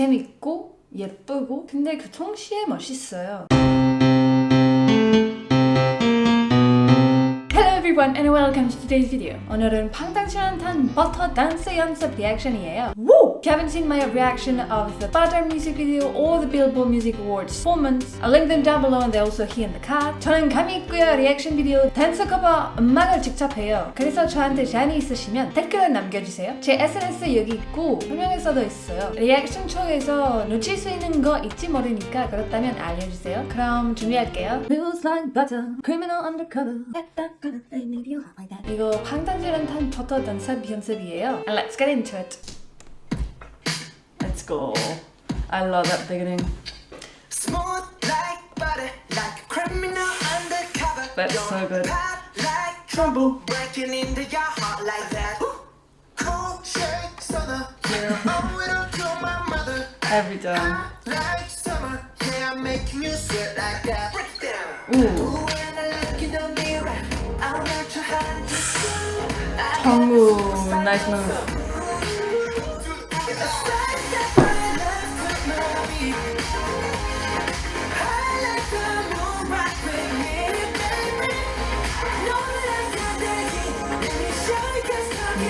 재밌고 예쁘고 근데 그 동시에 멋있어요. Hello everyone and welcome to today's video. 오늘은 방탄소년단 버터 댄스 연습 리액션이에요. Woo! If you haven't seen my reaction of the Butter music video or the Billboard Music Awards performance, I'll link them down below and they're also here in the card. 저는 감이 있고요. 리액션 비디오 댄스 커버 음악을 직접 해요. 그래서 저한테 제안이 있으시면 댓글을 남겨주세요. 제 SNS 여기 있고 설명에서도 있어요. 리액션 쪽에서 놓칠 수 있는 거 있지 모르니까 그렇다면 알려주세요. 그럼 준비할게요. Feels like butter, criminal undercover. 이거 방탄소년단 버터 댄스 연습이에요. Let's get into it. I love that beginning. Smooth like butter, like criminal undercover. That's so good. like trouble, breaking into your heart like that. Cool shake yeah, owe it up to my mother. Every time. Like summer, yeah, making you sweat like that. Break down. Ooh. And I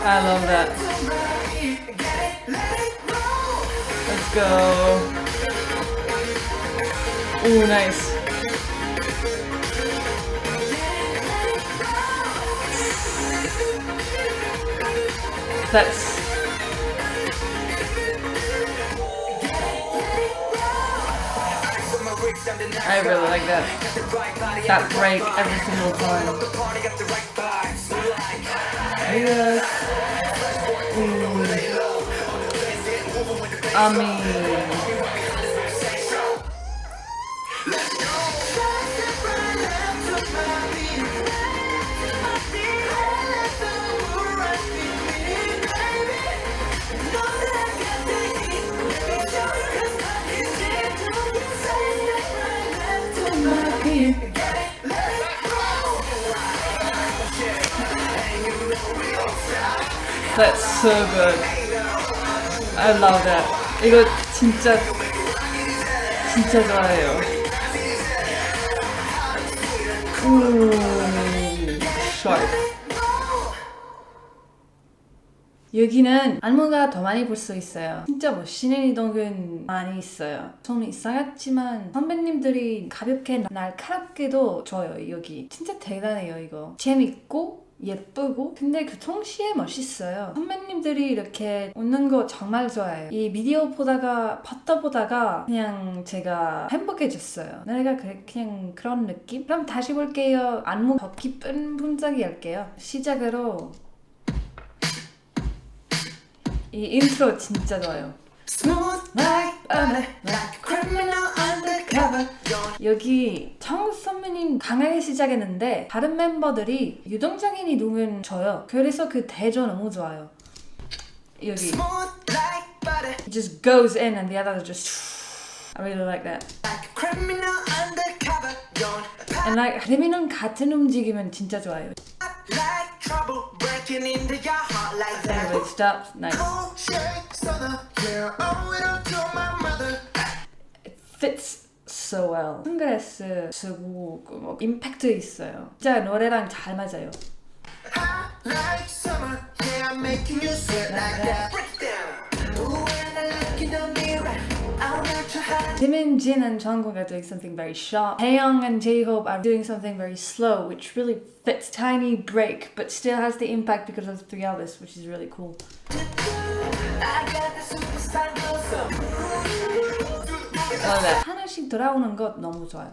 I love that. Let's go. Ooh, nice. That's I really like that. That break every single time. Yes. I mean, that's so good. I love that. 이거 진짜 진짜 좋아해요. 오, sharp. 여기는 안무가 더 많이 볼 수 있어요. 진짜 멋있는 이동은 많이 있어요. 저는 이상했지만 선배님들이 가볍게 날카롭게도 줘요, 여기. 진짜 대단해요, 이거. 재밌고 예쁘고 근데 그 동시에 멋있어요. 선배님들이 이렇게 웃는 거 정말 좋아해요. 이 비디오 보다가 버터 보다가 그냥 제가 행복해졌어요. 내가 그- 그냥 그런 느낌? 그럼 다시 볼게요. 안무 더 깊은 분석이 할게요. 시작으로 이 인트로 진짜 좋아요. Smooth like butter, like criminal 여기 정우 선배님 강하게 시작했는데 다른 멤버들이 유동적인 이동은 줘요. 그래서 그 대조 너무 좋아요. 여기 it just goes in and the others just I really like that. And like 데미는 같은 움직이면 진짜 좋아요. Anyway, stop. Nice. It fits so well. 선글라스 쓰고 그뭐 임팩트 있어요. 진짜 노래랑 잘 맞아요. Hot like summer, yeah, I'm making you sweat like that. Break it down. Ooh, and I like it on the right. I'm not too hot. Jimin, Jin, and Jungkook are doing something very sharp. Taeyong and J-Hope are doing something very slow, which really fits tiny break, but still has the impact because of the three others, which is really cool. I got the superstar glow love that. 하나씩 돌아오는 것 너무 좋아요.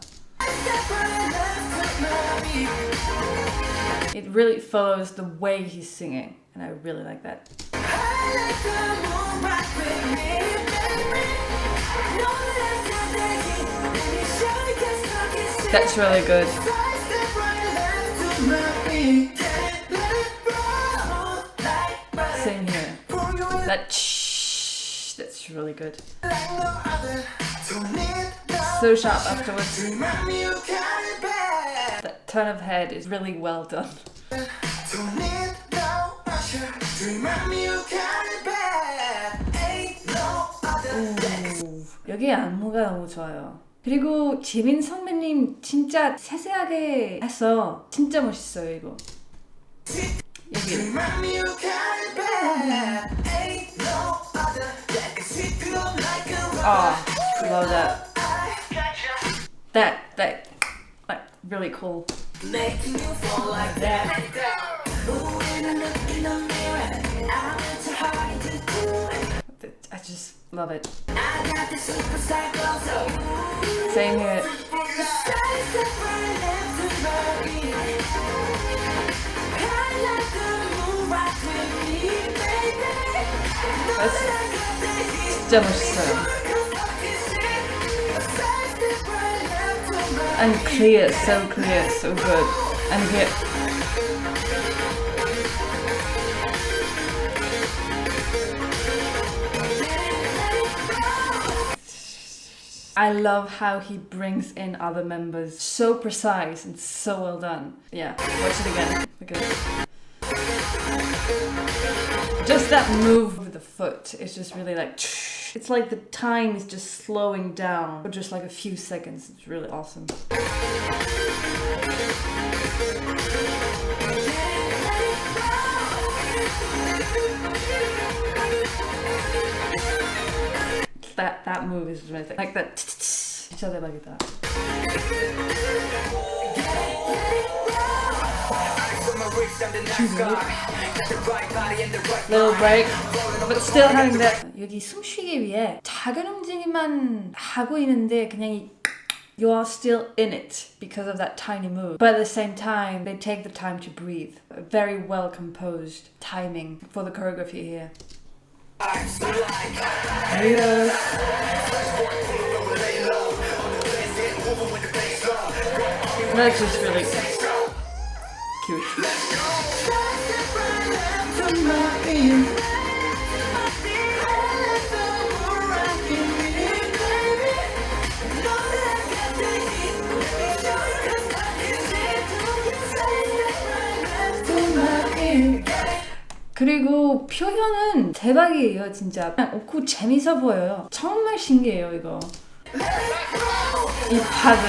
It really follows the way he's singing, and I really like that. That's really good. Same here. That shh, That's really good. So sharp afterwards. That turn of head is really well done. 오, 여기 안무가 너무 좋아요. 그리고 지민 선배님 진짜 세세하게 했어. 진짜 멋있어요 이거. 여기. Ah, love that. That that like really cool. Making you fall like that. I just love it. Same here. the stars And clear, so clear, so good. And here. I love how he brings in other members. So precise and so well done. Yeah, watch it again because just that move with the foot is just really like it's like the time is just slowing down for just like a few seconds. It's really awesome. That that move is amazing. Like that. Each other like that Little break, but still having that. 여기 숨쉬기 위해 작은 움직임만 하고 있는데 그냥 이 You are still in it because of that tiny move. But at the same time, they take the time to breathe. A very well composed timing for the choreography here. Haters. That's just really 그리고 표현은 대박이에요, 진짜. 오, 재밌어 보여요. 정말 신기해요, 이거. 이 파트,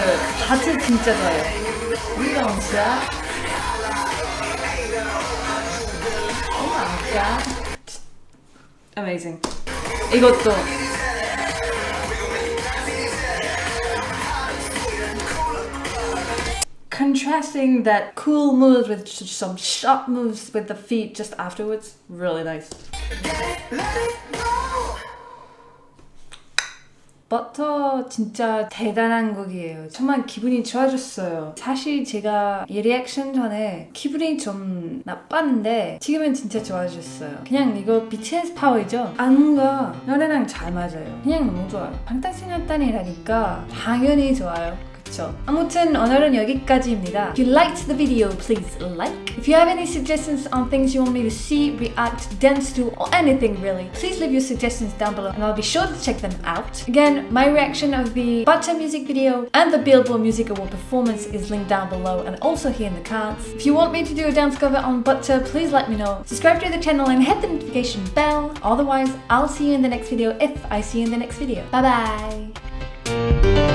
파트 진짜 좋아요. 이거 진짜. 오 마이 갓. Amazing. 이것도. Contrasting that cool moves with sh- some sharp moves with the feet just afterwards, really nice. 버터 진짜 대단한 곡이에요. 정말 기분이 좋아졌어요. 사실 제가 이 리액션 전에 기분이 좀 나빴는데 지금은 진짜 좋아졌어요. 그냥 이거 BTS 파워이죠? 안무가 노래랑 잘 맞아요. 그냥 너무 좋아요. 방탄소년단이라니까 당연히 좋아요. 그쵸? 아무튼 오늘은 여기까지입니다. If you liked the video, please like. If you have any suggestions on things you want me to see, react, dance to, or anything really, please leave your suggestions down below and I'll be sure to check them out. Again, my reaction of the Butter music video and the Billboard Music Award performance is linked down below and also here in the cards. If you want me to do a dance cover on Butter, please let me know. Subscribe to the channel and hit the notification bell. Otherwise, I'll see you in the next video if I see you in the next video. Bye bye!